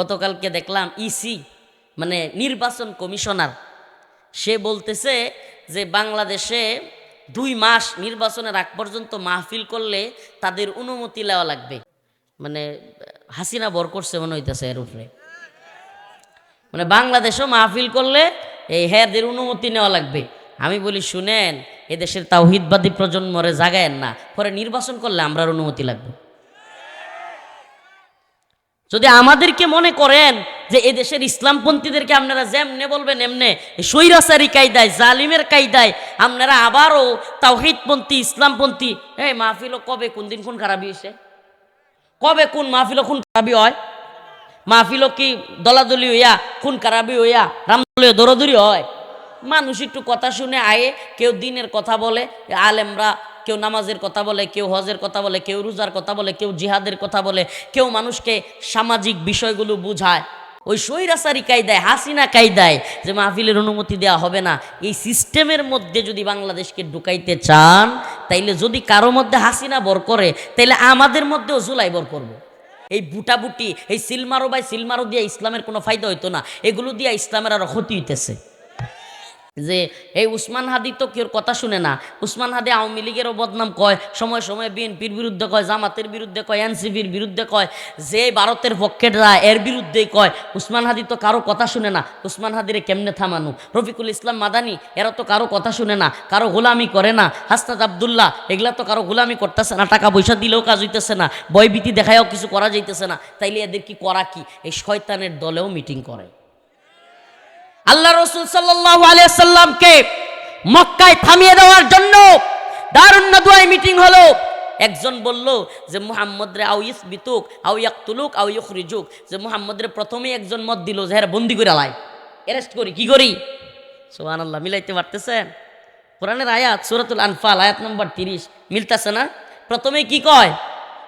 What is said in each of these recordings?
গতকালকে দেখলাম ইসি মানে নির্বাচন কমিশনার, সে বলতেছে যে বাংলাদেশে দুই মাস নির্বাচনের আগ পর্যন্ত মাহফিল করলে তাদের অনুমতি নেওয়া লাগবে। মানে হাসিনা বর করছে মনে হইতেছে এর উপরে। মানে বাংলাদেশও মাহফিল করলে এই হ্যাঁদের অনুমতি নেওয়া লাগবে। আমি বলি, শুনেন, এদেশের তাওহিদবাদী প্রজন্মরে জাগায়েন না, পরে নির্বাচন করলে আমরার অনুমতি লাগবে। যদি আমাদেরকে মনে করেন যে এদেশের ইসলামপন্থীদেরকে আপনারা যেমনে বলবেন এমনে সৈরাচারি কায়দায়, জালিমের কায়দায় আপনারা আবারও তাওহিদপন্থী, ইসলামপন্থী, এই মাহফিলও কবে কোন দিন কোন খারাপি হয়েছে কবে কোন মাহফিলও কোন খারাপি হয়? মাহফিলও কি দলাদলি হইয়া খুন খারাপি হইয়া রামদলীয় দৌড়দৌড়ি হয়? মানুষ একটু কথা শুনে আয়ে, কেউ দিনের কথা বলে, আলেমরা কেউ নামাজের কথা বলে, কেউ হজের কথা বলে, কেউ রোজার কথা বলে, কেউ জিহাদের কথা বলে, কেউ মানুষকে সামাজিক বিষয়গুলো বুঝায়। ওই সৈরাচারি কায়দায়, হাসিনা কায়দায় যে মাহফিলের অনুমতি দেওয়া হবে না, এই সিস্টেমের মধ্যে যদি বাংলাদেশকে ঢুকাইতে চান, তাইলে যদি কারও মধ্যে হাসিনা বর করে, তাইলে আমাদের মধ্যেও জুলাই বর করব। এই বুটাবুটি, এই সিলমারো বাই সিলমারো দিয়ে ইসলামের কোনো ফায়দা হইতো না, এগুলো দিয়ে ইসলামের আরও ক্ষতি হইতেছে। যে, এই উসমান হাদি তো কেউ কথা শুনে না। উসমান হাদি আওয়ামী লীগেরও বদনাম কয়, সময় সময় বিএনপির বিরুদ্ধে কয়, জামাতের বিরুদ্ধে কয়, এনসিপির বিরুদ্ধে কয়, যে ভারতের পক্ষে এর বিরুদ্ধেই কয়। উসমান হাদি তো কারও কথা শুনে না। উসমান হাদিরে কেমনে থামানো? রফিকুল ইসলাম মাদানি, এরা তো কারও কথা শুনে না, কারও গোলামি করে না। হাসনাত আবদুল্লাহ, এগুলা তো কারও গোলামি করতেছে না, টাকা পয়সা দিলেও কাজ হইতেছে না, ভয়ভীতি দেখায়ও কিছু করা যাইতেছে না। তাইলে এদের কি করা কি? এই শয়তানের দলেও মিটিং করে। আল্লাহ রসুল সাল্লাহ আলিয়াল্লামকে মক্কায় থামিয়ে দেওয়ার জন্য দারুণ্য দুয়ায় মিটিং হলো। একজন বলল যে মুহাম্মদ রে আউ ইস বিতুক আউ ইয়াকতুলুক আউ ইউখরিজুক। যে মুহাম্মদ রে প্রথমেই একজন মত দিল যে হ্যাঁ বন্দি করে লাই অ্যারেস্ট করি, কি করি? সোহান আল্লাহ মিলাইতে পারতেছেন? কোরআনের আয়াত সুরাতুল আনফাল, আয়াত নম্বর তিরিশ, মিলতেছে না? প্রথমে কি কয়?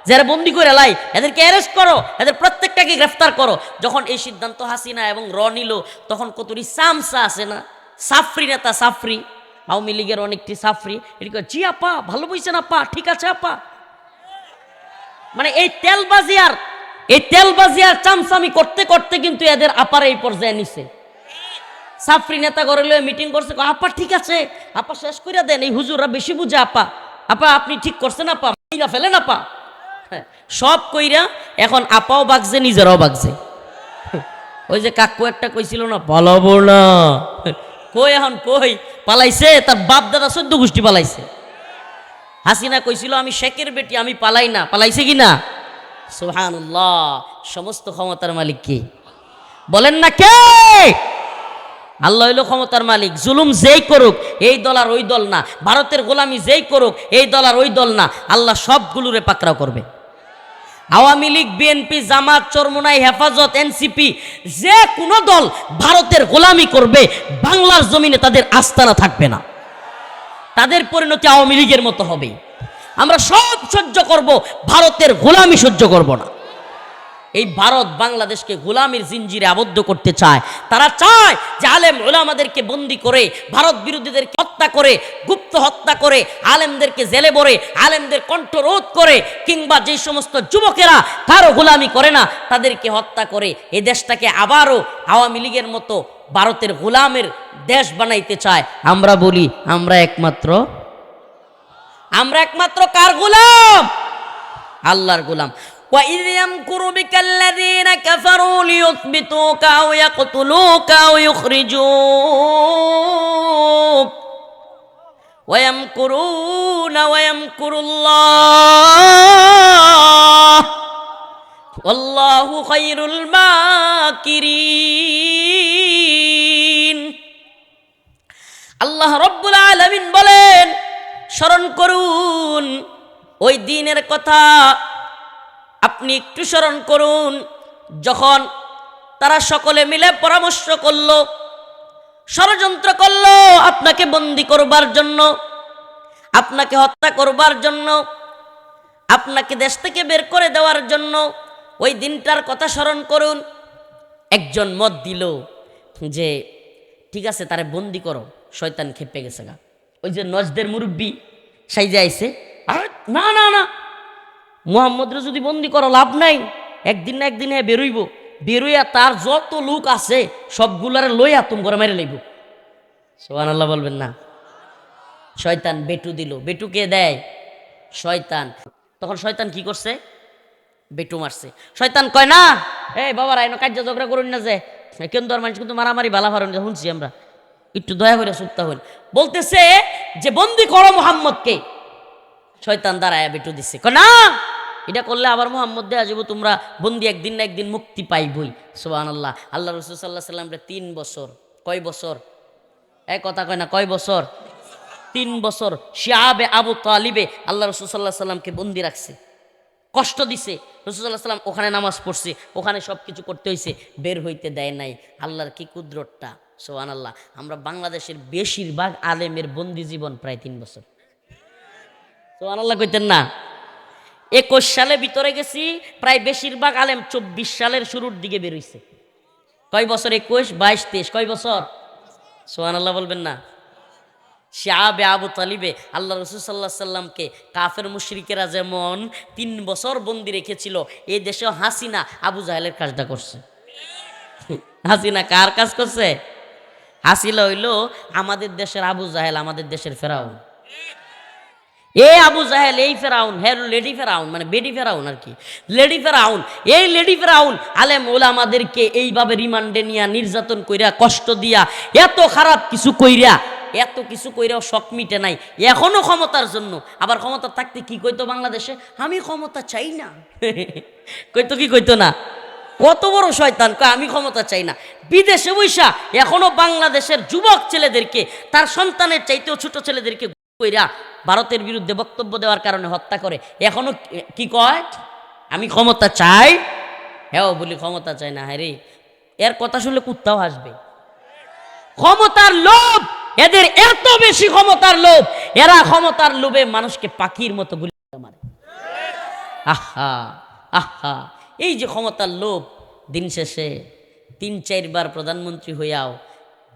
যারা বন্দি করে লাই, এদেরকে অ্যারেস্ট করো, এদের প্রত্যেকটাকে গ্রেফতার করো। যখন এই সিদ্ধান্ত হাসিনা এবং র নিল, তখন কতটি সামসা আছে না? সাফরি নেতা সাফরি, আওয়ামী লীগের অনেকটি সাফরি। এটি জি আপা, ভালো বইছেন আপা, ঠিক আছে আপা। মানে এই তেলবাজি আর, এই তেলবাজি আর চামচামি করতে করতে কিন্তু এদের আপার এই পর্যায়ে নিছে। সাফরি নেতা করে লয়ে মিটিং করছে আপা, ঠিক আছে, আপা শেষ করে দেন, এই হুজুররা বেশি বুঝে আপা। আপা, আপনি ঠিক করছেন আপা ফেলেন আপা। সব কইরা এখন আপাও বাগছে, নিজেরাও বাগছে। ওই যে কাকু একটা কইছিল না, পালাবো না। কই এখন, কই? পালাইছে, তার বাপ দাদা চোদ্দ গোষ্ঠী পালাইছে। হাসিনা কইছিল, আমি শেখের বেটি, আমি পালাই না। পালাইছে কি না সুহানুল্লাহ সমস্ত ক্ষমতার মালিক কে? বলেন না কে? আল্লাহ হইল ক্ষমতার মালিক। জুলুম যেই করুক, এই দল আর ওই দল না। ভারতের গোলামি যেই করুক, এই দল আর ওই দল না। আল্লাহ সবগুলোরে পাকড়াও করবে। Awami League BNP Jamaat, Charmonai, Hefazat NCP যে কোনো দল ভারতের গোলামি করবে, বাংলার জমিনে তাদের আস্তানা থাকবে না। তাদের পরিণতি আওয়ামী লীগের মতো হবে। আমরা সব সহ্য করব, ভারতের গোলামি সহ্য করব না। এই ভারত বাংলাদেশকে গোলামির জিঞ্জিরে আবদ্ধ করতে চায়। তারা চায় যে আলেম ওলামাদেরকে বন্দি করে, ভারত বিরোধীদেরকে হত্যা করে, গুপ্ত হত্যা করে, আলেমদেরকে জেলে ভরে, আলেমদের কণ্ঠ রোধ করে, কিংবা যে সমস্ত যুবকেরা কারও গোলামি করে না, তাদেরকে হত্যা করে। এ দেশটাকে আবারও আওয়ামী লীগের মতো ভারতের গোলামের দেশ বানাইতে চায়। আমরা বলি, আমরা একমাত্র আমরা একমাত্র কার গোলাম? আল্লাহর গোলাম। وإذ يمكر بك الذين كفروا ليثبتوك أو يقتلوك أو يخرجوك ويمكرون ويمكر الله والله خير الماكرين আল্লাহ রব্বুল আলমিন বলেন স্মরণ করুন ওই দিনের কথা আপনি একটু স্মরণ করুন যখন তারা সকলে মিলে পরামর্শ করল ষড়যন্ত্র করল আপনাকে বন্দি করবার জন্য আপনাকে হত্যা করবার জন্য আপনাকে দেশ থেকে বের করে দেওয়ার জন্য ওই দিনটার কথা স্মরণ করুন একজন মত দিল যে ঠিক আছে তারে বন্দি করো শয়তান খেপে গেছে গা। ওই যে নজদের মুরব্বী সাইজে আরে, না না না মোহাম্মদরে যদি বন্দি করো লাভ নাই, একদিন না একদিন হ্যাঁ বেরোইব। বেরোয়া তার যত লোক আছে, সবগুলারে লইয়া তুম করে মেরে লইব। সোহান আল্লাহ বলবেন না। শয়তান বেটু দিল। বেটুকে দেয়? শয়তান। তখন শয়তান কি করছে? বেটু মারছে। শয়তান কয়, না, এই বাবা রাইনো কার্য ঝগড়া করুন না যে। কেন তোর মানুষ কিন্তু মারামারি বালা ফারুন শুনছি আমরা। একটু দয়া করে সুপ্তা হইল বলতেছে যে, বন্দি করো মোহাম্মদকে। শয়তান দাঁড়ায় বেটু দিচ্ছে না এটা করলে আবার মোহাম্মদ দেয়া যাব তোমরা বন্দি একদিন না একদিন মুক্তি পাইবই সোহান আল্লাহ আল্লাহ রসুল সাল্লাহ সাল্লামরে তিন বছর, কয় বছর? এক কথা কয় না, কয় বছর? তিন বছর শিয়াবে আবু তালিবে আল্লাহ রসুল সাল্লাহ সাল্লামকে বন্দি রাখছে, কষ্ট দিছে। রসুল্লাহ সাল্লাম ওখানে নামাজ পড়ছে, ওখানে সব কিছু করতে হয়েছে বের হইতে দেয় নাই। আল্লাহর কি কুদরতটা সোহান আল্লাহ আমরা বাংলাদেশের বেশিরভাগ আলেমের বন্দি জীবন প্রায় তিন বছর। সোহান আল্লাহ কইতেন না? একুশ সালে ভিতরে গেছি, প্রায় বেশিরভাগ আলেম চব্বিশ সালের শুরুর দিকে বেরোইছে কয় বছর একুশ? বাইশ, তেইশ। কয় বছর? সোহান আল্লাহ বলবেন না। শাহাবে আবু তালিবে আল্লাহ রসুল সাল্লাহ সাল্লামকে কাফের মুশরিকেরা যেমন তিন বছর বন্দি রেখেছিল, এই দেশেও হাসিনা আবু জাহেলের কাজটা করছে। হাসিনা কার কাজ করছে? হাসিলা হইল আমাদের দেশের আবু জাহেল, আমাদের দেশের ফেরাউন। এ আবু জাহেল, এই ফেরাউন হ্যাঁ লেডি ফেরাউন মানে বেডি ফেরাউন আর কি। লেডি ফেরাউন, এই লেডি ফেরাউন, আলেম ওলামাদেরকে এইভাবে রিমান্ডে নিয়া, নির্যাতন কইরা, কষ্ট দিয়া, এত খারাপ কিছু কইরা, এত কিছু কইরাও শখ মিটে নাই, এখনও ক্ষমতার জন্য। আবার ক্ষমতা থাকতে কি কইতো বাংলাদেশে? আমি ক্ষমতা চাই না। কইতো কি কইতো না? কত বড় শয়তান আমি ক্ষমতা চাই না। বিদেশে বৈশা এখনও বাংলাদেশের যুবক ছেলেদেরকে, তার সন্তানের চাইতেও ছোট ছেলেদেরকে কইরা ভারতের বিরুদ্ধে বক্তব্য দেওয়ার কারণে হত্যা করে। এখনও কি কয়? আমি ক্ষমতা চাই। হ্যাঁ বলি ক্ষমতা চাই না হ্যাঁ এর কথা শুনলে কুত্তাও হাসবে। ক্ষমতার লোভ, এদের এত বেশি ক্ষমতার লোভ, এরা ক্ষমতার লোভে মানুষকে পাখির মতো গুলি মারে। আহা আহা, এই যে ক্ষমতার লোভ, দিন শেষে তিন চারবার প্রধানমন্ত্রী হইয়াও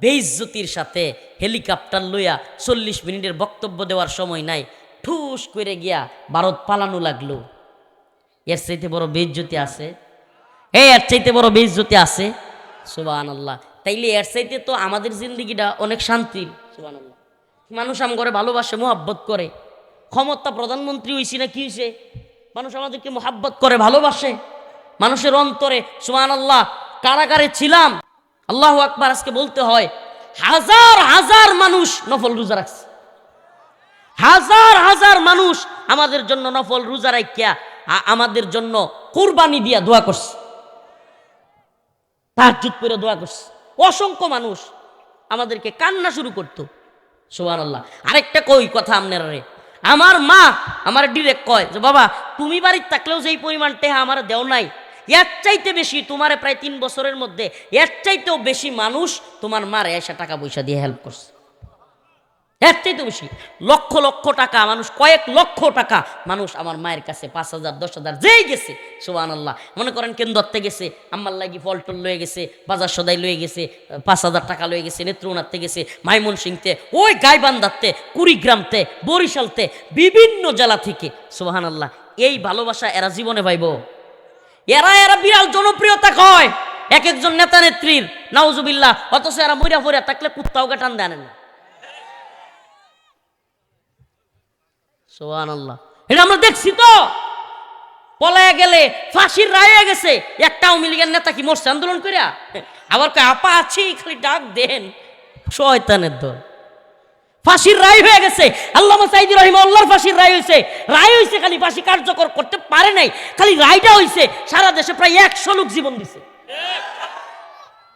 বেইজ্জতির সাথে হেলিকপ্টার লইয়া চল্লিশ মিনিটের বক্তব্য দেওয়ার সময় নাই, ঠুস করে গিয়া ভারত পালানো লাগল। এর চাইতে বড় বেইজ্জতি আছে? এই এর চাইতে বড় বেইজ্জতি আছে? সুবান আল্লাহ তাইলে এর চাইতে তো আমাদের জিন্দগিটা অনেক শান্তির। সুবান আল্লাহ মানুষ আম করে ভালোবাসে, মোহাব্বত করে। ক্ষমতা প্রধানমন্ত্রী হইছি না কি হয়েছে মানুষ আমাদেরকে মোহাব্বত করে, ভালোবাসে। মানুষের অন্তরে সুমান আল্লাহ কারাগারে ছিলাম। আল্লাহ আকবার আজকে বলতে হয়, হাজার হাজার মানুষ নফল রোজা রাখছে। হাজার হাজার মানুষ আমাদের জন্য নফল রোজা রাখিয়া আমাদের জন্য কুরবানি দিয়া দোয়া করছে। তাহাজুদ করে দোয়া করছে। অসংখ্য মানুষ আমাদেরকে কান্না শুরু করতো। সোহান আল্লাহ আরেকটা কই কথা আপনারা রে? আমার মা আমার ডিরেক্ট কয় যে, বাবা, তুমি বাড়ির থাকলেও যেই পরিমাণ টেহা আমার দেও নাই এর চাইতে বেশি তোমার প্রায় তিন বছরের মধ্যে, এর চাইতেও বেশি মানুষ তোমার মার এসে টাকা পয়সা দিয়ে হেল্প করছে। এর চাইতে বেশি। লক্ষ লক্ষ টাকা মানুষ, কয়েক লক্ষ টাকা মানুষ আমার মায়ের কাছে, পাঁচ হাজার, দশ হাজার, যেই গেছে সোহান আল্লাহ মনে করেন কেন ধরতে গেছে, আম্মার লাগি ফল টল লয়ে গেছে, বাজার সদাই লয়ে গেছে, পাঁচ হাজার টাকা লয়ে গেছে নেত্রনাথতে গেছে মাইমন সিংতে ওই গাইবান্ধাতে, কুড়িগ্রামতে, বরিশালতে, বিভিন্ন জেলা থেকে সোহান আল্লাহ এই ভালোবাসা এরা জীবনে পাইব। এরা এরা বিরাল জনপ্রিয়তা কয়। এক একজন নেতা নেত্রীর, নাউজুবিল্লাহ। অথচ এরা মরিয়া ফরিয়া থাকলে কুত্তাও টান দেন না। সোহান আল্লাহ এটা আমরা দেখছি তো। পলায়া গেলে, ফাঁসির রায় গেছে। একটা আওয়ামী লীগের নেতা কি মরছে আন্দোলন করিয়া আবার কয়, আপা আছি, খালি ডাক দেন। শয়তানের দল। ফাঁসির রায় হয়ে গেছে। আল্লাহ সাইদি রহিম আল্লাহর ফাঁসির রায় হয়েছে। রায় হয়েছে, খালি ফাঁসি কার্যকর করতে পারে নাই। খালি রায়টা হয়েছে, সারা দেশে প্রায় একশো লোক জীবন দিছে।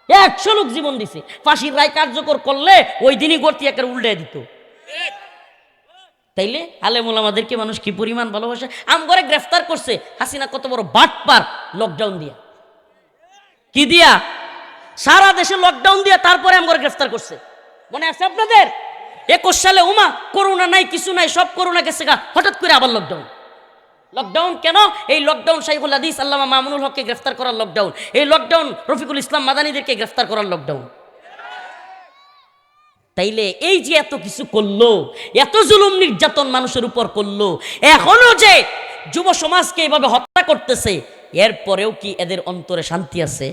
একশো লোক জীবন দিছে। ফাঁসির রায় কার্যকর করলে ওই দিনই গর্তি একের উল্টে দিত। তাইলে আলেমুল আমাদেরকে মানুষ কি পরিমাণ ভালোবাসে? আম করে গ্রেফতার করছে, হাসিনা কত বড় বাটপার লকডাউন দিয়া। কি দিয়া? সারা দেশে লকডাউন দিয়া, তারপরে আম করে গ্রেফতার করছে। মনে আছে আপনাদের? একুশ সালে উমা করোনা নাই, কিছু নাই, সব করোনা গেছে গা হঠাৎ করে আবার লকডাউন লকডাউন কেন? এই লকডাউন শাইখুল হাদিস আল্লামা মামুনুল হককে গ্রেফতার করার লকডাউন এই লকডাউন রফিকুল ইসলাম মাদানীদেরকে গ্রেফতার করার লকডাউন তাইলে এই যে এত কিছু করল, এত জুলুম নির্যাতন মানুষের উপর করল, এখনও যে যুব সমাজকে এভাবে হত্যা করতেছে এরপরেও কি এদের অন্তরে শান্তি আছে?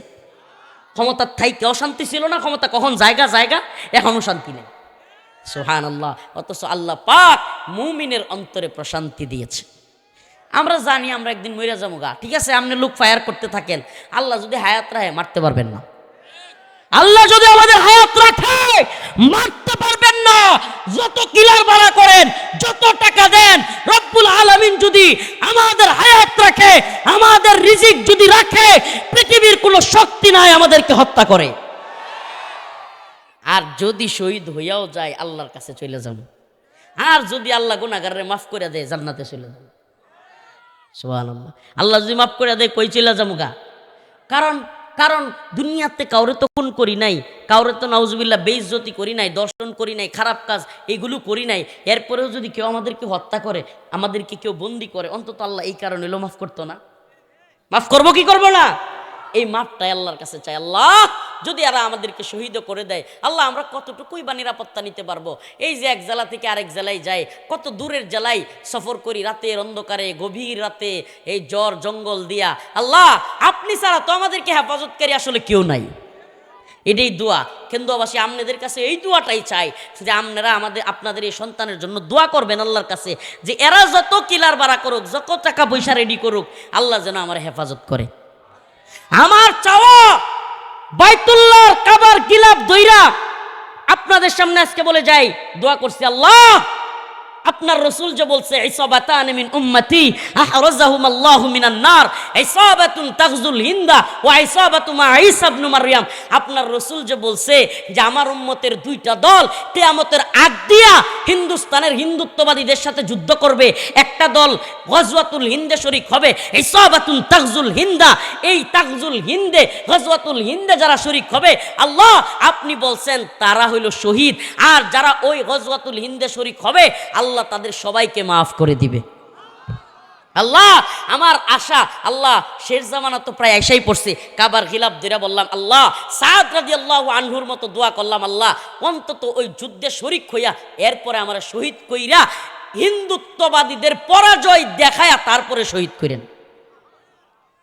ক্ষমতার থাইকে অশান্তি ছিল না? ক্ষমতা কখন? জায়গা জায়গা, এখনও শান্তি নেই। সোহান আল্লাহ অথচ আল্লাহ পাক মুমিনের অন্তরে প্রশান্তি দিয়েছে। আমরা জানি আমরা একদিন মইরা যাব গা। ঠিক আছে, আপনি লোক ফায়ার করতে থাকেন। আল্লাহ যদি হায়াত রাহে মারতে পারবেন না। আল্লাহ যদি আমাদের হায়াত রাখে, মারতে পারবেন না। যত কিলার ভাড়া করেন, যত টাকা দেন, রব্বুল আলামিন যদি আমাদের হায়াত রাখে, আমাদের রিজিক যদি রাখে, পৃথিবীর কোনো শক্তি নাই আমাদেরকে হত্যা করে। আর যদি শহীদ হইয়াও যায়, আল্লাহর কাছে চলে যাব। আর যদি আল্লাহ গুনাগারে মাফ করে দেয়, জান্নাতে চলে যাব। সুবহানাল্লাহ। আল্লাহ যদি মাফ করে দেয়, কই চলে যাব গা? কারণ কারণ দুনিয়াতে কাউরে তো খুন করি নাই, কাউরে তো নাউজুবিল্লাহ বেইজ্জতি করি নাই, দর্শন করি নাই, খারাপ কাজ এগুলো করি নাই। এরপরেও যদি কেউ আমাদেরকে হত্যা করে, আমাদেরকে কেউ বন্দি করে, অন্তত আল্লাহ এই কারণে এলো মাফ করতো না। মাফ করব কি করব না? এই মাপটাই আল্লাহর কাছে চাই। আল্লাহ! যদি এরা আমাদেরকে শহীদ করে দেয়, আল্লাহ, আমরা কতটুকুই বা নিরাপত্তা নিতে পারব? এই যে এক জেলা থেকে আরেক জেলায় যাই কত দূরের জেলায় সফর করি রাতের অন্ধকারে, গভীর রাতে, এই জ্বর, জঙ্গল দিয়া। আল্লাহ, আপনি ছাড়া তো আমাদেরকে হেফাজতকারী আসলে কেউ নাই। এটাই দোয়া। কেন্দ্রবাসী আপনাদের কাছে এই দোয়াটাই চাই যে আপনারা আমাদের, আপনাদের এই সন্তানের জন্য দোয়া করবেন আল্লাহর কাছে যে এরা যত কিলার বাড়া করুক, যত টাকা পয়সা রেডি করুক, আল্লাহ যেন আমার হেফাজত করে। আমার চাওয়া বাইতুল্লাহর কাবার গিলাপ দইরা আপনাদের সামনে আজকে বলে যাই দোয়া করছি আল্লাহ। আপনার রসুল যে বলছে আপনার রসুল যে বলছে যে, আমার উম্মতের দুইটা দল কিয়ামতের আগ দিয়া হিন্দুস্তানের হিন্দুত্ববাদীদের সাথে যুদ্ধ করবে। একটা দল গজওয়াতুল হিন্দে শরিক হবে, ইসাবাতুন তাগজুল হিন্দা। এই তাগজুল হিন্দে, গজওয়াতুল হিন্দে যারা শরিক হবে, আল্লাহ আপনি বলছেন তারা হইল শহীদ। আর যারা ওই গজওয়াতুল হিন্দে শরিক হবে, আল্লাহ তাদের সবাইকে মাফ করে দিবে। আল্লাহ, আমার আশা, আল্লাহ, শেষ জামানা তো প্রায় এসেই পড়ছে। কাবার গিলাপ দিরা বললাম, আল্লাহ, সাদ রাজি আল্লাহ আনহুর মতো দোয়া করলাম, আল্লাহ, অন্তত ওই যুদ্ধে শরিক হইয়া, এরপরে আমরা শহীদ কইরা হিন্দুত্ববাদীদের পরাজয় দেখায়া তারপরে শহীদ করেন।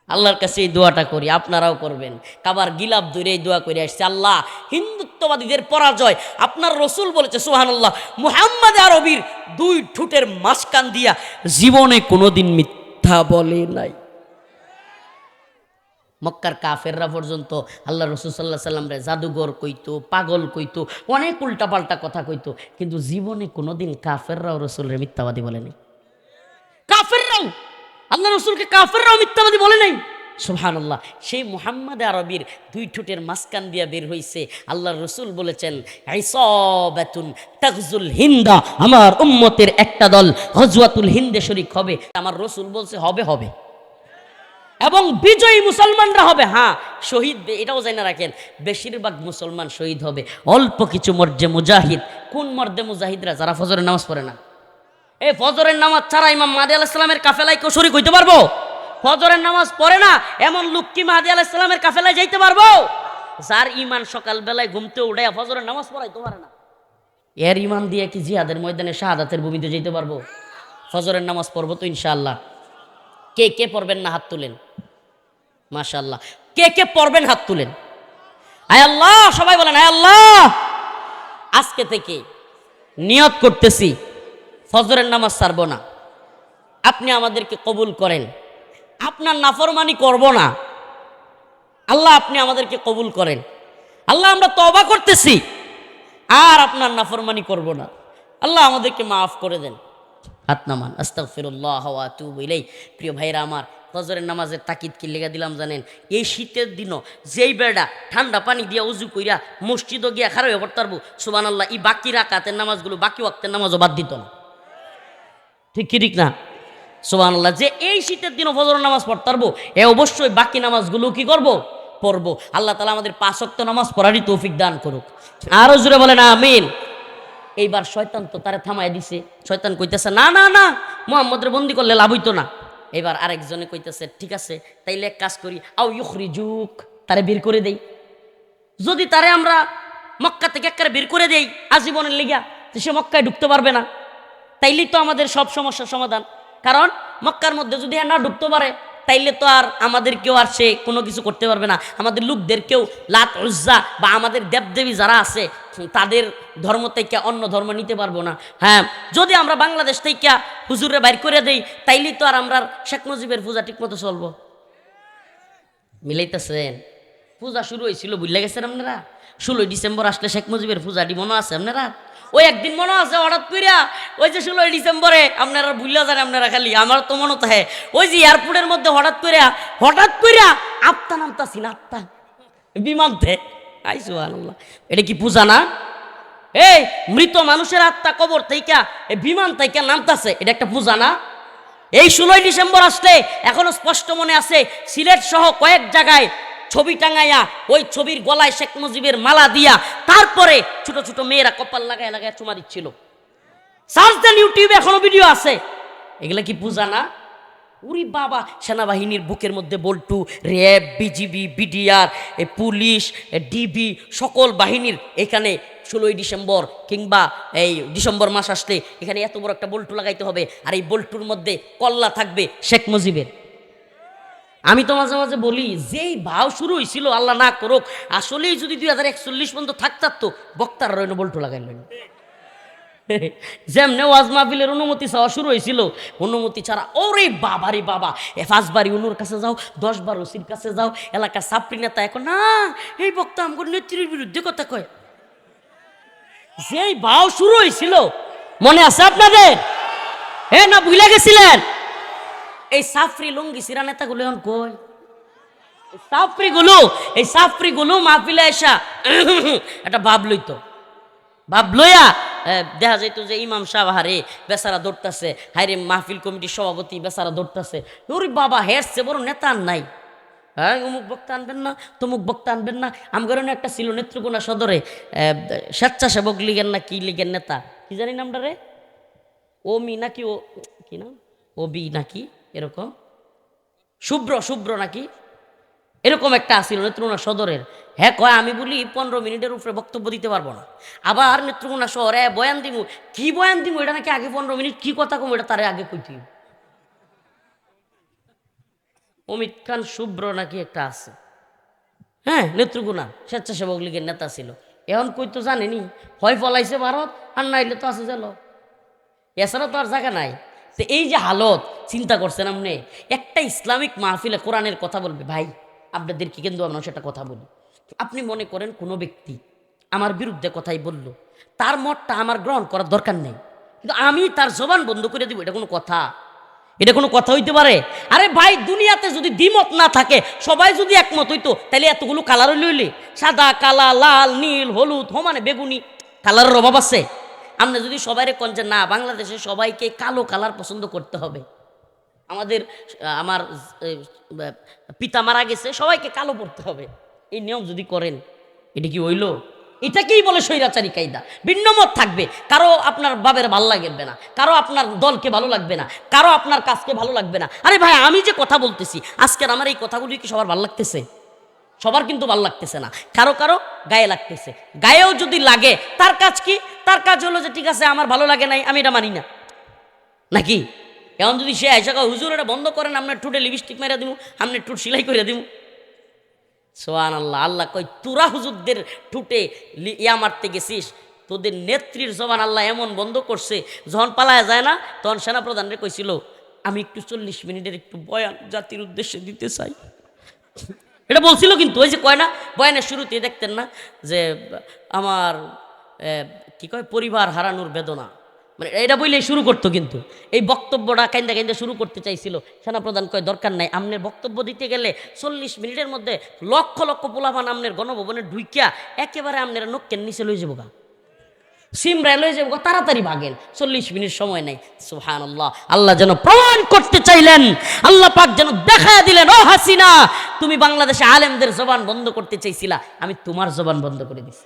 আল্লাহর কাছে এই দোয়াটা করি, আপনারাও করবেন। কাবার গিলাপ ধরে এই দোয়া করে আসছে, আল্লাহ, হিন্দুত্ববাদীদের পরাজয়। আপনার রসুল বলেছে সোহান আল্লাহ মুহাম্মদ আরবির দুই ঠুটের মাঝখান দিয়া জীবনে কোনোদিন মিথ্যা বলে নাই। মক্কার কাফেররা পর্যন্ত আল্লাহ রসুল সাল্লাহ সাল্লামরে জাদুঘর কইতো, পাগল কইতো, অনেক উল্টাপাল্টা কথা কইতো, কিন্তু জীবনে কোনোদিন কাফেররাও রসুলের মিথ্যাবাদী বলেনি। কাফেররাও আল্লাহ রসুলকে কাফেররাও মিথ্যাবাদী বলে নাই। সুহান আল্লাহ সেই মুহাম্মদ আরবির দুই ঠোঁটের মাঝখান দিয়া বের হইছে। আল্লাহ রসুল বলেছেন আইসাবাতুন তাগজুল হিন্দা। আমার উম্মতের একটা দল হজওয়াতুল হিন্দে শরিক হবে। আমার রসুল বলছে, হবে হবে। এবং বিজয়ী মুসলমানরা হবে। হ্যাঁ শহীদ এটাও জানা রাখেন, বেশিরভাগ মুসলমান শহীদ হবে। অল্প কিছু মর্জে মুজাহিদ। কোন মর্দে মুজাহিদরা? যারা ফজরের নামাজ পড়ে না। এই ফজরের নামাজ ছাড়া ইমাম মাদি আলাহিসাল্লামের কাফেলায় কেউ শরিক হইতে পারব? ফজরের নামাজ পড়ে না, এমন লোক কি মাহাদি মাদি আলাহিসাল্লামের কাফেলায় যাইতে পারব? যার ইমান সকালবেলায় ঘুমতে উঠে ফজরের নামাজ পড়াইতে পারে না। এর ইমান দিয়ে কি জিহাদের ময়দানে শাহাদাতের ভূমিতে যেতে পারব? ফজরের নামাজ পড়ব তো ইনশাআল্লাহ। কে কে পড়বেন না হাত তুলেন? মাশাল্লাহ কে কে পড়বেন হাত তুলেন? আয় আল্লাহ, সবাই বলেন, আয় আল্লাহ। আজকে থেকে নিয়ত করতেছি। ফজরের নামাজ ছাড়ব না। আপনি আমাদেরকে কবুল করেন। আপনার নাফরমানি করব না। আল্লাহ আপনি আমাদেরকে কবুল করেন। আল্লাহ, আমরা তবা করতেছি। আর আপনার নাফরমানি করব না। আল্লাহ আমাদেরকে মাফ করে দেন। হাত নামান। আস্তাগফিরুল্লাহ ওয়া তু ইলাই প্রিয় ভাইরা আমার, ফজরের নামাজের তাকিদ কি লেগে দিলাম জানেন? এই শীতের দিনও যেই বেড়া ঠান্ডা পানি দিয়া উজু কইরা মসজিদও গিয়া খারাপ হয়ে পারব সুবান আল্লাহ এই বাকি রাকাতের নামাজগুলো বাকি ওয়াক্তের নামাজও বাদ দিত না। ঠিক কি, ঠিক না? সুবান আল্লাহ যে এই শীতের দিনও ফজর নামাজ পড়তে পারব, এ অবশ্যই বাকি নামাজগুলো কি করব? পড়ব। আল্লাহ তালা আমাদের পাঁচক্ত নামাজ পড়ারই তৌফিক দান করুক। আরও জুড়ে বলেন, আমিন। এইবার শয়তান তো তারে থামায় দিছে। শয়তান কইতেছে, না না না, মোহাম্মদের বন্দি করলে লাভ হইতো না। এবার আরেকজনে কইতেছে, ঠিক আছে, তাইলে এক কাজ করি, আও ইউখরি যুগ তারে বের করে দেই। যদি তারে আমরা মক্কা থেকে একবারে বের করে দেই, আজীবনের লিগা সে মক্কায় ঢুকতে পারবে না। তাইলেই তো আমাদের সব সমস্যার সমাধান। কারণ মক্কার মধ্যে যদি না ঢুকতে পারে, তাইলে তো আর আমাদের কেউ আর সে কোনো কিছু করতে পারবে না। আমাদের লোকদেরকেও লাত, উজ্জা বা আমাদের দেবদেবী যারা আছে, তাদের ধর্ম থেকে অন্য ধর্ম নিতে পারব না। হ্যাঁ যদি আমরা বাংলাদেশ থেকে হুজুরে বাইর করে দেই তাইলে তো আর আমরা শেখ মুজিবের পূজা ঠিকমতো চলবো। মিলাইতেছেন? পূজা শুরু হয়েছিল, বুঝলে গেছেন আপনারা? ষোলোই ডিসেম্বর আসলে শেখ মুজিবের পূজাটি মনে আছে আপনারা? ওই একদিন মনে আছে হঠাৎ করিয়া ওই যে ষোলোই ডিসেম্বরে আপনারা ভুলিয়া যান আপনারা খালি, আমার তো মনে থাকে ওই যে এয়ারপোর্টের মধ্যে হঠাৎ করিয়া হঠাৎ করিয়া আত্মা নামতাছি না আত্মা। বিমান আইসো আল্লাহ এটা কি পূজা না? এই মৃত মানুষের আত্মা কবর থেকে এই বিমান থেকে নামতাছে, এটা একটা পূজা না? এই ষোলোই ডিসেম্বর আসলে এখনও স্পষ্ট মনে আছে, সিলেট সহ কয়েক জায়গায় ছবি টাঙাইয়া, ওই ছবির গলায় শেখ মুজিবের মালা দিয়া তারপরে ছোট ছোট মেয়েরা কপাল লাগায় লাগায় চুমা দিচ্ছিল। সার্চ দেন ইউটিউবে এখনও ভিডিও আছে। এগুলা কি পূজা না? উরি বাবা, সেনাবাহিনীর বুকের মধ্যে বল্টু, RAB, BGB, BDR police DB, সকল বাহিনীর এখানে ষোলোই ডিসেম্বর কিংবা এই ডিসেম্বর মাস আসলে এখানে এত বড় একটা বল্টু লাগাইতে হবে। আর এই বল্টুর মধ্যে কল্লা থাকবে শেখ মুজিবের। আমি তো মাঝে মাঝে বলি, যেই ভাও শুরু হয়েছিল আল্লাহ না করুক, আসলেই যদি দুই হাজার একচল্লিশ পর্যন্ত থাকতার তো বক্তার রইন বল্টু লাগাইলেন যেমনে ওয়াজ মাহফিলের অনুমতি চাওয়া শুরু হয়েছিল অনুমতি ছাড়া ওরে বাবা এ পাঁচবারই অনুর কাছে যাও দশ বার ওসির কাছে যাও, এলাকার সাপ্রি নেতা এখন, না, এই বক্তা আমার নেত্রীর বিরুদ্ধে কথা কয়। যেই ভাও শুরু হয়েছিল মনে আছে আপনাদের? হে না ভুলে গেছিলেন? এই সাফরি লুঙ্গি সিরা নেতাগুলো এখন কই? সাফরি গুলো এই সাফরি গুলো মাহফিলে এসা একটা ভাব লইতো। ভাব লইয়া দেখা যাইতো যে ইমাম সাহেব, হারে বেচারা দৌড়তাছে। হাইরে মাহফিল কমিটির সভাপতি বেচারা দৌড়তাছে। ওরে বাবা হেরছে বড় নেতা নাই। হ্যাঁ অমুক বক্তা আনবেন না, তমুক বক্তা আনবেন না। আমগর একটা ছিল নেত্রকোনা সদরে। স্বেচ্ছাসেবক লীগের না কি লীগের নেতা? কি জানি নামটা রে? ও মি নাকি ও, কি নাম? ও বি নাকি? এরকম? শুভ্র শুভ্র নাকি? এরকম একটা আসিল নেত্রকোনা সদরের। হ্যাঁ কয়, আমি বলি পনেরো মিনিটের উপরে বক্তব্য দিতে পারব না। আবার নেত্রকোনা শহরে বয়ান দিমু। কি বয়ান দিমু? এটা নাকি আগে পনেরো মিনিট কি কথা কম? এটা তারে আগে কইতি অমিত খান শুভ্র নাকি একটা আছে। হ্যাঁ নেত্রকোনা স্বেচ্ছাসেবক লীগের নেতা ছিল। এখন কই তো জানেনি? হয় ফলাইছে ভারত, আর নাইলে তো আছে জেল এছাড়া তো আর জায়গা নাই। তো এই যে হালত, চিন্তা করছেন আপনি? একটা ইসলামিক মাহফিলে কোরআনের কথা বলবে, ভাই আপনাদেরকে কিন্তু আমরা সেটা কথা বলি। আপনি মনে করেন কোনো ব্যক্তি আমার বিরুদ্ধে কথাই বলল, তার মতটা আমার গ্রহণ করার দরকার নেই। কিন্তু আমি তার জবান বন্ধ করে দিব, এটা কোনো কথা? এটা কোনো কথা হইতে পারে? আরে ভাই, দুনিয়াতে যদি দ্বিমত না থাকে, সবাই যদি একমত হইতো, তাহলে এতগুলো কালার লইলে সাদা, কালা, লাল, নীল, হলুদ হোমানে বেগুনি কালারের অভাব আছে। আমরা যদি সবাই কোন যে, না, বাংলাদেশে সবাইকে কালো কালার পছন্দ করতে হবে। আমাদের আমার পিতা মারা গেছে, সবাইকে কালো পড়তে হবে। এই নিয়ম যদি করেন, এটা কি হইল? এটাকেই বলে স্বৈরাচারী কায়দা। ভিন্নমত থাকবে। কারও আপনার বাবের ভালো লাগবে না, কারও আপনার দলকে ভালো লাগবে না, কারও আপনার কাজকে ভালো লাগবে না। আরে ভাই, আমি যে কথা বলতেছি, আজকের আমার এই কথাগুলি কি সবার ভালো লাগতেছে? সবার কিন্তু ভালো লাগতেছে না। কারও কারও গায়ে লাগতেছে। গায়েও যদি লাগে, তার কাজ কি? তার কাজ হলো যে, ঠিক আছে, আমার ভালো লাগে নাই, আমি এটা মানি না। নাকি? এখন যদি সে এসে হুজুর, এটা বন্ধ করেন আপনার ঠুটে লিপস্টিক মেরে দিব আপনার টুট সেলাই করে দিব সোয়ান আল্লাহ আল্লাহ কই তুরা হুজুরদের ঠুটে ইয়া মারতে গেছিস? তোদের নেত্রীর জবান আল্লাহ এমন বন্ধ করছে, যখন পালায় যায় না, তখন সেনাপ্রধানরে কইছিল, আমি একটু চল্লিশ মিনিটের একটু বয়ান জাতির উদ্দেশ্যে দিতে চাই। এটা বলছিল কিন্তু, ওই যে কয় না, বয়ানের শুরুতে দেখতেন না যে আমার কি কয়, পরিবার হারানোর বেদনা। মানে এটা বইলে শুরু করতো কিন্তু। এই বক্তব্যটা কাইন্দা কাইন্দা শুরু করতে চাইছিল। সেনাপ্রধান কয়, দরকার নাই, আমনের বক্তব্য দিতে গেলে চল্লিশ মিনিটের মধ্যে লক্ষ লক্ষ পোলাভান আমনের গণভবনে ঢুইকিয়া একেবারে আমনের নক্কের নিচে লই যাব গা। সিমরা লয়ে যাব তাড়াতাড়ি ভাগেন চল্লিশ মিনিট সময় নেই। সুহান আল্লাহ আল্লাহ যেন প্রমাণ করতে চাইলেন, আল্লাহ পাক যেন দেখা দিলেন, ও হাসিনা, তুমি বাংলাদেশে আলেমদের জবান বন্ধ করতে চাইছিলা, আমি তোমার জবান বন্ধ করে দিছি।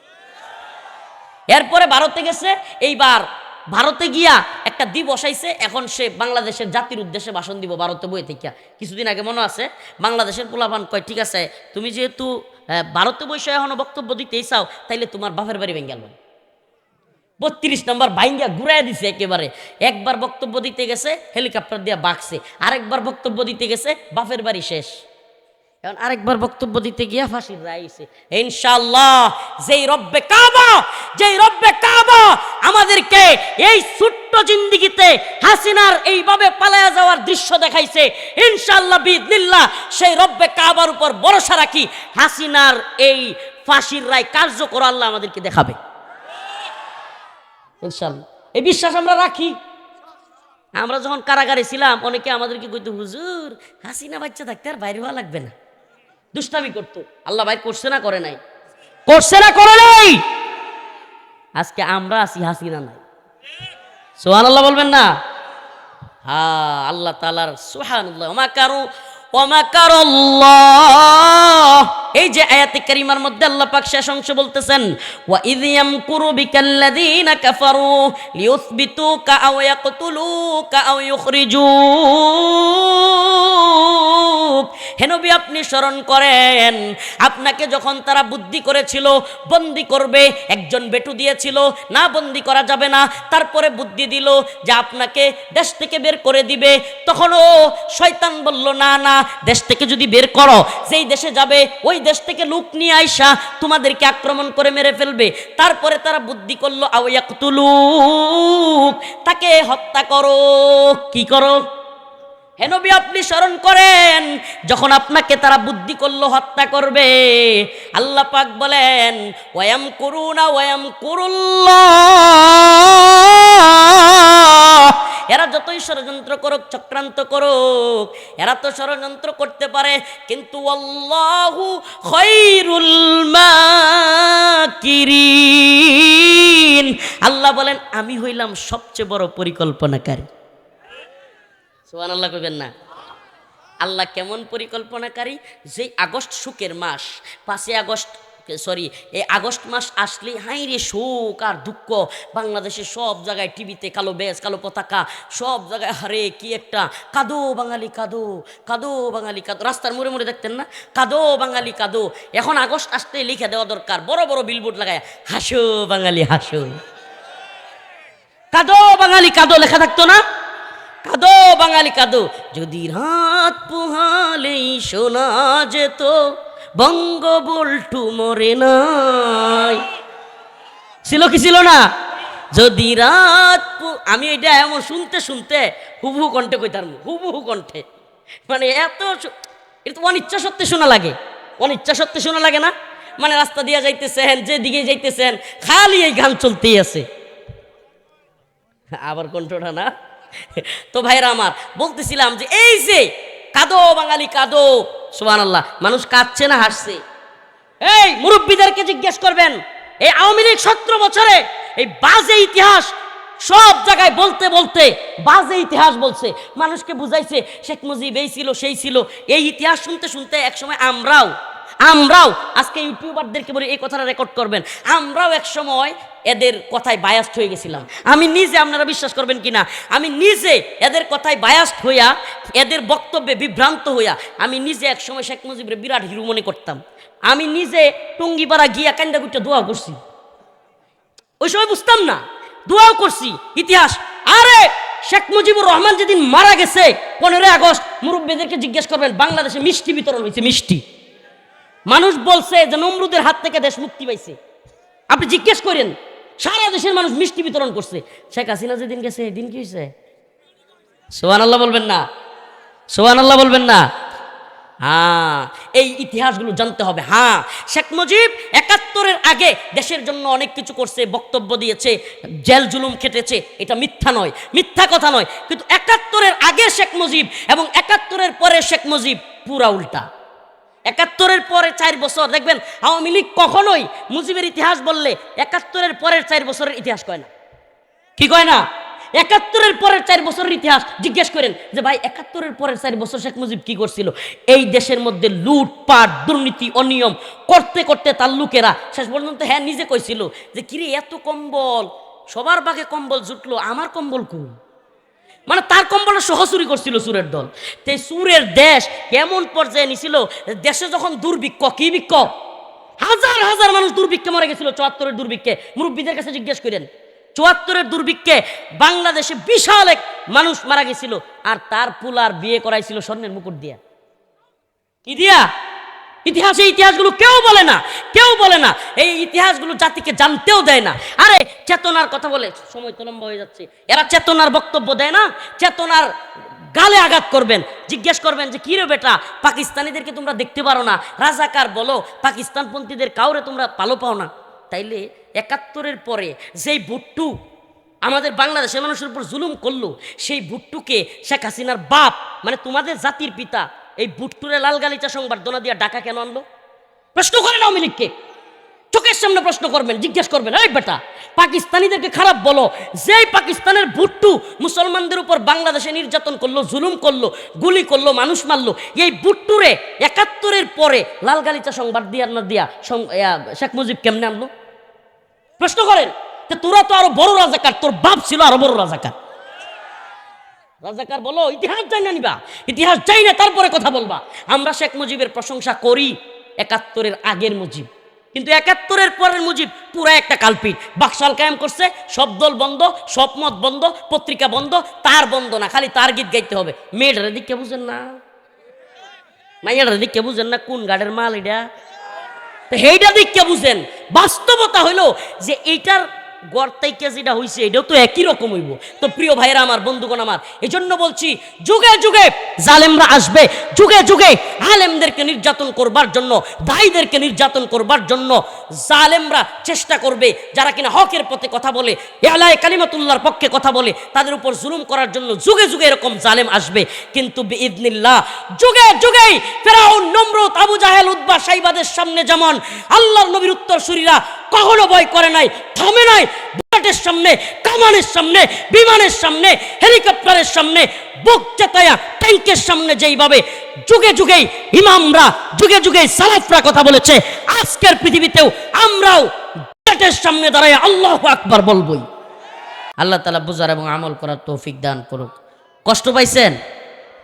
এরপরে ভারতে গেছে, এইবার ভারতে গিয়া একটা দ্বীপ বসাইছে এখন সে বাংলাদেশের জাতির উদ্দেশ্যে ভাষণ দিব ভারতে বই থেকে কিছুদিন আগে মনে আছে, বাংলাদেশের পোলাপান কয়, ঠিক আছে, তুমি যেহেতু ভারতে বসে এখনও বক্তব্য দিতেই চাও, তাইলে তোমার বাপের বাড়ি বেঙ্গাল বত্রিশ নম্বর বাইঙ্গা ঘুরাই দিছে একেবারে। একবার বক্তব্য দিতে গেছে, হেলিকপ্টার দিয়ে বাকছে আরেকবার বক্তব্য দিতে গেছে, বাপের বাড়ি শেষ। এখন আরেকবার বক্তব্য দিতে গিয়া ফাঁসির রায় হইছে। ইনশাআল্লাহ, যেই রব্বে কাবা, যেই রব্বে কাবা আমাদেরকে এই ছোট্ট জিন্দিগিতে হাসিনার এইভাবে পালায়া যাওয়ার দৃশ্য দেখাইছে। ইনশাআল্লাহ বিদিল্লাহ সেই রব্বে কাবার উপর ভরসা রাখি, হাসিনার এই ফাঁসির রায় কার্যকর আল্লাহ আমাদেরকে দেখাবে। ইনশাআল্লাহ এই বিশ্বাস আমরা রাখি। আমরা যখন কারাগারে ছিলাম, অনেকে আমাদেরকে কইতো, হুজুর, হাসিনা বাচ্চা থাকতে আর বাইরে হওয়া লাগবে না। দুষ্টামি করতো। আল্লাহ ভাই করছে না, করে নাই। করছে না, করে নাই। আজকে আমরা আছি, হাসিনা নাই। সোহান আল্লাহ বলবেন না? হা আল্লাহ তালার সোহান ওমা কারু ওমাকার এই যে আয়াতে কারিমার মধ্যে আল্লাহ পাক শেষ অংশ বলতেছেন, ওয়া ইয ইয়ামকুরু বিকাল্লাযীনা কাফারু লিয়ুসবিতুকা আও ইয়াকতুলুকা আও ইউখরিজুক হে নবী আপনি স্মরণ করেন, আপনাকে যখন তারা বুদ্ধি করেছিল, বন্দি করবে, একজন বেটু দিয়েছিল, না বন্দি করা যাবে না, তারপরে বুদ্ধি দিল যে আপনাকে দেশ থেকে বের করে দিবে, তখনও শয়তান বলল, না না, দেশ থেকে যদি বের করো, যেই দেশে যাবে, ওই দেশ থেকে লোক নিয়ে আইসা তোমাদেরকে আক্রমণ করে মেরে ফেলবে। তারপরে তারা বুদ্ধি করল আওয়াকুলুক তাকে হত্যা করো। কি করো? হে নবী, আপনি স্মরণ করেন, যখন আপনাকে তারা বুদ্ধি করল, হত্যা করবে, আল্লাহ পাক বলেন ওয়াম করুনা ওয়াম করুল্লাহ এরা যতই ষড়যন্ত্র করুক, চক্রান্ত করুক, এরা তো ষড়যন্ত্র করতে পারে, কিন্তু আল্লাহু খৈরুল আল্লাহ বলেন, আমি হইলাম সবচেয়ে বড় পরিকল্পনাকারী। সোহান আল্লাহ কইবেন না। আল্লাহ কেমন পরিকল্পনাকারী? যে আগস্ট সুখের মাস, পাঁচই আগস্ট সরি এই আগস্ট মাস আসলে হাই রে শোক আর দুঃখ। বাংলাদেশে সব জায়গায় টিভিতে কালো বেশ, কালো পতাকা, সব জায়গায় হারে কি একটা কাদো বাঙালি কাদো কাদো বাঙালি কাদো। রাস্তার মোড়ে মোড়ে দেখতেন না? কাদো বাঙালি কাদো। এখন আগস্ট আসতে লিখে দেওয়া দরকার, বড় বড় বিলবোর্ড লাগায়, হাসো বাঙালি, হাসো। কাদো বাঙালি কাদো লেখা থাকতো না? কাদো, বাঙালি কাদো। যদি রাত পোহালেই শোনা যেত বঙ্গ বল্টু মরে নাই। ছিল কি ছিল না? যদি রাত আমি এটা এমন শুনতে শুনতে হুবহু কণ্ঠে কইতার হুবহু কণ্ঠে। মানে এত এটা তো অনিচ্ছা সত্যি শোনা লাগে। অনিচ্ছা সত্যি শোনা লাগে না? মানে রাস্তা দিয়ে যাইতেছেন যেদিকে যাইতেছেন, খালি এই গান চলতেই আছে। আবার কণ্ঠটা না? তো ভাইরা আমার, বলতেছিলাম যে এই যে কাদো, বাঙালি কাদো সোহান আল্লাহ মানুষ কাঁদছে না, হাসছে। এই মুরব্বীদেরকে জিজ্ঞেস করবেন, এই আওয়ামী লীগ সতেরো বছরে এই বাজে ইতিহাস সব জায়গায় বলতে বলতে বাজে ইতিহাস বলছে। মানুষকে বুঝাইছে, শেখ মুজিব এই ছিল, সেই ছিল। এই ইতিহাস শুনতে শুনতে একসময় আমরাও আমরাও আজকে ইউটিউবারদেরকে বলি, এই কথাটা রেকর্ড করবেন। আমরাও এক সময় এদের কথায় বায়াস্ট হয়ে গেছিলাম। আমি নিজে, আপনারা বিশ্বাস করবেন কিনা? আমি নিজে এদের কথায় বায়াস্ট হইয়া, এদের বক্তব্যে বিভ্রান্ত হইয়া, আমি নিজে এক সময় শেখ মুজিবের বিরাট হিরো মনে করতাম। আমি নিজে টুঙ্গিপাড়া গিয়া কান্দা কুটে দোয়া করছি। ওই সময় বুঝতাম না, দোয়াও করছি। ইতিহাস, আরে শেখ মুজিবুর রহমান যেদিন মারা গেছে, পনেরোই আগস্ট, মুরব্বীদেরকে জিজ্ঞেস করবেন, বাংলাদেশে মিষ্টি বিতরণ হয়েছে, মিষ্টি। মানুষ বলছে যে নমরুদের হাত থেকে দেশ মুক্তি পাইছে। আপনি জিজ্ঞেস করেন, সারা দেশের মানুষ মিষ্টি বিতরণ করছে। শেখ হাসিনা যেদিন গেছে দিন কি হয়েছে সোহান আল্লাহ বলবেন না। সোহান আল্লাহ বলবেন না। হ্যাঁ এই ইতিহাসগুলো জানতে হবে। হ্যাঁ শেখ মুজিব একাত্তরের আগে দেশের জন্য অনেক কিছু করছে, বক্তব্য দিয়েছে, জেল জুলুম খেটেছে। এটা মিথ্যা নয়, মিথ্যা কথা নয়। কিন্তু একাত্তরের আগে শেখ মুজিব এবং একাত্তরের পরে শেখ মুজিব পুরা উল্টা। একাত্তরের পরে চার বছর, দেখবেন আওয়ামী লীগ কখনোই মুজিবের ইতিহাস বললে একাত্তরের পরের চার বছরের ইতিহাস কয় না। কি কয় না? একাত্তরের পরের চার বছরের ইতিহাস জিজ্ঞেস করেন যে, ভাই, একাত্তরের পরের চার বছর শেখ মুজিব কি করছিল? এই দেশের মধ্যে লুটপাট, দুর্নীতি, অনিয়ম করতে করতে তার লোকেরা শেষ পর্যন্ত হ্যাঁ নিজে কইছিল যে, কিরে, এত কম্বল, সবার বাগে কম্বল জুটলো, আমার কম্বল কোন মানে তার কম্বলটা সহ চুরি করছিল সুরের দল। এই সুরের দেশ কেমন পর্যায়ে নিছিল দেশে যখন দুর্ভিক্ষ, কি বিক্ষ হাজার হাজার মানুষ দুর্ভিক্ষে মরে গেছিল, চুয়াত্তরের দুর্ভিক্ষে। মুরব্বীদের কাছে জিজ্ঞেস করেন, চুয়াত্তরের দুর্ভিক্ষে বাংলাদেশে বিশাল এক মানুষ মারা গেছিল, আর তার পুলার বিয়ে করাইছিল স্বর্ণের মুকুট দিয়া। কি দিয়া? ইতিহাসে ইতিহাসগুলো কেউ বলে না, কেউ বলে না। এই ইতিহাসগুলো জাতিকে জানতেও দেয় না। আরে, চেতনার কথা বলে, সময় তো লম্বা হয়ে যাচ্ছে। এরা চেতনার বক্তব্য দেয় না, চেতনার গালে আঘাত করবেন। জিজ্ঞেস করবেন যে, কি রে বেটা, পাকিস্তানিদেরকে তোমরা দেখতে পারো না? রাজাকার বলো, পাকিস্তানপন্থীদের কাউরে তোমরা পালো পাও না? তাইলে একাত্তরের পরে যেই ভুট্টু আমাদের বাংলাদেশের মানুষের উপর জুলুম করল, সেই ভুট্টুকে শেখ হাসিনার বাপ মানে তোমাদের জাতির পিতা এই ভুট্টুরে লাল গালিচা সংবাদ দোলা দিয়া ডাকা কেন আনলো? প্রশ্ন করেন আওয়ামী লীগকে। চোখের সামনে প্রশ্ন করবেন, জিজ্ঞেস করবেন, এই বেটা, পাকিস্তানিদেরকে খারাপ বলো, যেই পাকিস্তানের ভুট্টু মুসলমানদের উপর বাংলাদেশে নির্যাতন করল, জুলুম করল, গুলি করল, মানুষ মারলো, এই ভুট্টুরে একাত্তরের পরে লাল গালিচা সংবাদ দিয়া না দিয়া শেখ মুজিব কেমনে আনলো? প্রশ্ন করেন তোরা তো আরও বড় রাজাকার, তোর বাপ ছিল আরও বড় রাজাকার। রাজাকার বলো, ইতিহাস চাই না নিবা। ইতিহাস চাই না, তারপরে কথা বলবা। আমরা শেখ মুজিবের প্রশংসা করি, একাত্তরের আগের মুজিব। কিন্তু একাত্তরের পরের মুজিব পুরা একটা কালপিট। বাকশাল কায়েম করছে, সব দল বন্ধ, সব মত বন্ধ, পত্রিকা বন্ধ, তার বন্ধ না, খালি তার গীত গাইতে হবে। মেয়েটার দিকে বুঝেন না? মাইয়াটার দিকে বুঝেন না কোন গাড়ির মাল এটা? তো সেইটা দিককে বুঝেন। বাস্তবতা হইল যে এইটার গড়তাইকে যেটা হইছে, এটাও তো একই রকম হইব। তো প্রিয় ভাইরা আমার, বন্ধুগণ আমার এই জন্য বলছি, যুগে যুগে জালেমরা আসবে, যুগে যুগে আলেমদেরকে নির্যাতন করবার জন্য, দায়ীদেরকে নির্যাতন করবার জন্য জালেমরা চেষ্টা করবে, যারা কিনা হকের পথে কথা বলে এলায় কালিমাতুল্লাহর পক্ষে কথা বলে, তাদের উপর জুলুম করার জন্য যুগে যুগে এরকম জালেম আসবে। কিন্তু ইদনিল্লাহ যুগে যুগেই ফেরাউন, নমরুদ, আবু জাহেল উদ্বা সাইবাদের সামনে যেমন আল্লাহর নবীর উত্তর সুরীরা কখনো ভয় করে নাই, থামে নাই বুলেটের সামনে, কামানের সামনে, বিমানের সামনে, হেলিকপ্টারের সামনে, বুক চেতায়া ট্যাঙ্কের সামনে যেইভাবে যুগে যুগেই ইমামরা, যুগে যুগে সালাফরা কথা বলেছে, আজকের পৃথিবীতেও আমরাও বুলেটের সামনে দাঁড়ায় আল্লাহ আকবার বলবই। আল্লাহ তালা বুঝার এবং আমল করার তৌফিক দান করুক। কষ্ট পাইছেন?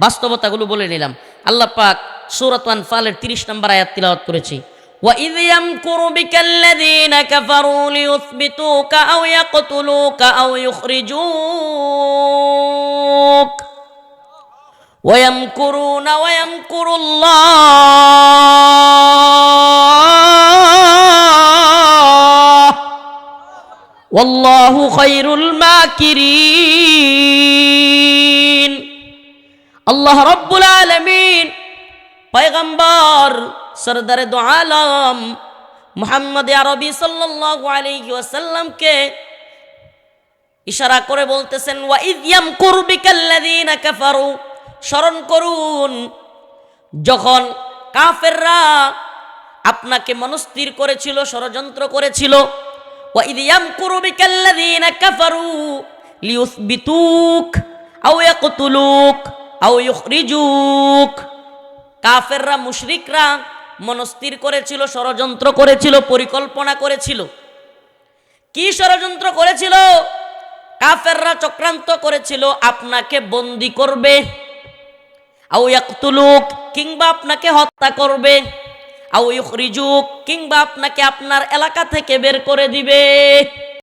বাস্তবতাগুলো বলে নিলাম। আল্লাহ পাক সূরাত আনফালের 30 নম্বর আয়াত তিলাওয়াত করেছি। وإذ يمكر بك الذين كفروا ليثبتوك أو يقتلوك أو يخرجوك ويمكرون ويمكر الله والله خير الماكرين الله رب العالمين پیغمبر সরদারে দো আলম মোহাম্মদ আরবি সাল্লু ইশারা করে বলতেছেন ওয়াইদিয়াম করবি স্মরণ করুন, যখন কাফেররা আপনাকে মনস্থির করেছিল, ষড়যন্ত্র করেছিল ওয়াইদিয়াম করবি কাফারু লিউসবিতুক আও ইয়াকতুলুক আও ইউখরিজুক। কাফেররা, মুশরিকরা মনস্থির করেছিল, ষড়যন্ত্র করেছিল, পরিকল্পনা করেছিল। কি ষড়যন্ত্র করেছিল? কাফেররা চক্রান্ত করেছিল, আপনাকে বন্দি করবে। আউ কিংবা আপনাকে হত্যা করবে। আউ ইউখরিজুক, কিংবা আপনাকে আপনার এলাকা থেকে বের করে দিবে।